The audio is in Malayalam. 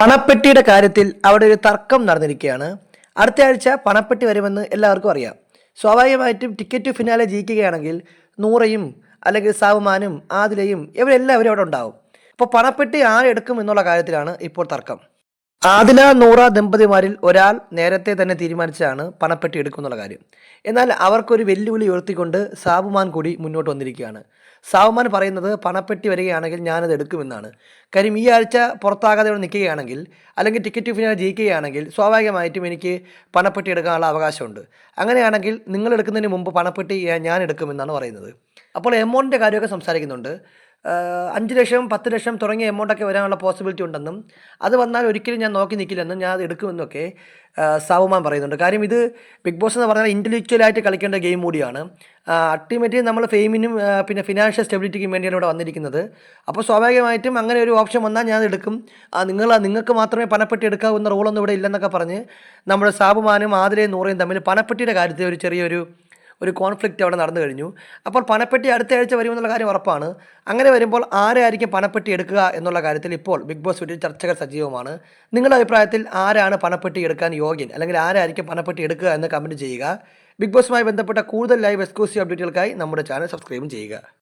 പണപ്പെട്ടിയുടെ കാര്യത്തിൽ അവിടെ ഒരു തർക്കം നടന്നിരിക്കുകയാണ്. അടുത്ത ആഴ്ച പണപ്പെട്ടി വരുമെന്ന് എല്ലാവർക്കും അറിയാം. സ്വാഭാവികമായിട്ടും ടിക്കറ്റ് ഫിനാലെ ജയിക്കുകയാണെങ്കിൽ നൂറയും അല്ലെങ്കിൽ സാവുമാനും ആദിലയും ഇവരെല്ലാവരും അവിടെ ഉണ്ടാവും. അപ്പോൾ പണപ്പെട്ടി ആരെടുക്കും എന്നുള്ള കാര്യത്തിലാണ് ഇപ്പോൾ തർക്കം. ആദില നൂറ ദമ്പതിമാരിൽ ഒരാൾ നേരത്തെ തന്നെ തീരുമാനിച്ചാണ് പണപ്പെട്ടി എടുക്കുന്നുള്ള കാര്യം. എന്നാൽ അവർക്കൊരു വെല്ലുവിളി ഉയർത്തിക്കൊണ്ട് സാബുമാൻ കൂടി മുന്നോട്ട് വന്നിരിക്കുകയാണ്. സാബുമാൻ പറയുന്നത് പണപ്പെട്ടി വരികയാണെങ്കിൽ ഞാനത് എടുക്കുമെന്നാണ്. കാര്യം ഈ ആഴ്ച പുറത്താകാതെ ഇവിടെ നിൽക്കുകയാണെങ്കിൽ അല്ലെങ്കിൽ ടിക്കറ്റ് ഫിനാൽ ജയിക്കുകയാണെങ്കിൽ സ്വാഭാവികമായിട്ടും എനിക്ക് പണപ്പെട്ടി എടുക്കാനുള്ള അവകാശമുണ്ട്. അങ്ങനെയാണെങ്കിൽ നിങ്ങൾ എടുക്കുന്നതിന് മുമ്പ് പണപ്പെട്ടി ഞാൻ- എടുക്കുമെന്നാണ് പറയുന്നത്. അപ്പോൾ എമൗണ്ടിന്റെ കാര്യമൊക്കെ സംസാരിക്കുന്നുണ്ട്. അഞ്ച് ലക്ഷം പത്ത് ലക്ഷം തുടങ്ങിയ എമൗണ്ടൊക്കെ വരാനുള്ള പോസിബിലിറ്റി ഉണ്ടെന്നും അത് വന്നാൽ ഒരിക്കലും ഞാൻ നോക്കി നിൽക്കില്ലെന്നും ഞാൻ അത് എടുക്കുമെന്നൊക്കെ സാവുമാൻ പറയുന്നുണ്ട്. കാര്യം ഇത് ബിഗ് ബോസ് എന്ന് പറഞ്ഞാൽ ഇന്റലക്ച്വലായിട്ട് കളിക്കേണ്ട ഗെയിം കൂടിയാണ്. അൾട്ടിമേറ്റ്ലി നമ്മൾ ഫെയിമിനും പിന്നെ ഫിനാൻഷ്യൽ സ്റ്റെബിലിറ്റിക്കും വേണ്ടിയാണ് ഇവിടെ വന്നിരിക്കുന്നത്. അപ്പോൾ സ്വാഭാവികമായിട്ടും അങ്ങനെ ഒരു ഓപ്ഷൻ വന്നാൽ ഞാൻ എടുക്കും. നിങ്ങൾ നിങ്ങൾക്ക് മാത്രമേ പണപ്പെട്ടി എടുക്കാവുന്ന റോളൊന്നും ഇവിടെ ഇല്ലെന്നൊക്കെ പറഞ്ഞ് നമ്മുടെ സാബുമാനും ആതിരയും നൂറയും തമ്മിൽ പണപ്പെട്ടിയുടെ കാര്യത്തിൽ ഒരു ചെറിയൊരു ഒരു കോൺഫ്ലിക്റ്റ് അവിടെ നടന്നു കഴിഞ്ഞു. അപ്പോൾ പനപ്പെട്ടി അടുത്ത ആഴ്ച വരുമെന്നുള്ള കാര്യം ഉറപ്പാണ്. അങ്ങനെ വരുമ്പോൾ ആരായിരിക്കും പനപ്പെട്ടി എടുക്കുക എന്നുള്ള കാര്യത്തിൽ ഇപ്പോൾ ബിഗ് ബോസ് വീട്ടിൽ ചർച്ചകൾ സജീവമാണ്. നിങ്ങളുടെ അഭിപ്രായത്തിൽ ആരാണ് പണപ്പെട്ടി എടുക്കാൻ യോഗ്യൻ? അല്ലെങ്കിൽ ആരായിരിക്കും പണപ്പെട്ടി എടുക്കുക എന്ന് കമന്റ് ചെയ്യുക. ബിഗ് ബോസുമായി ബന്ധപ്പെട്ട കൂടുതൽ ലൈവ് എക്സ്ക്ലൂസീവ് അപ്ഡേറ്റുകൾക്കായി നമ്മുടെ ചാനൽ സബ്സ്ക്രൈബ് ചെയ്യുക.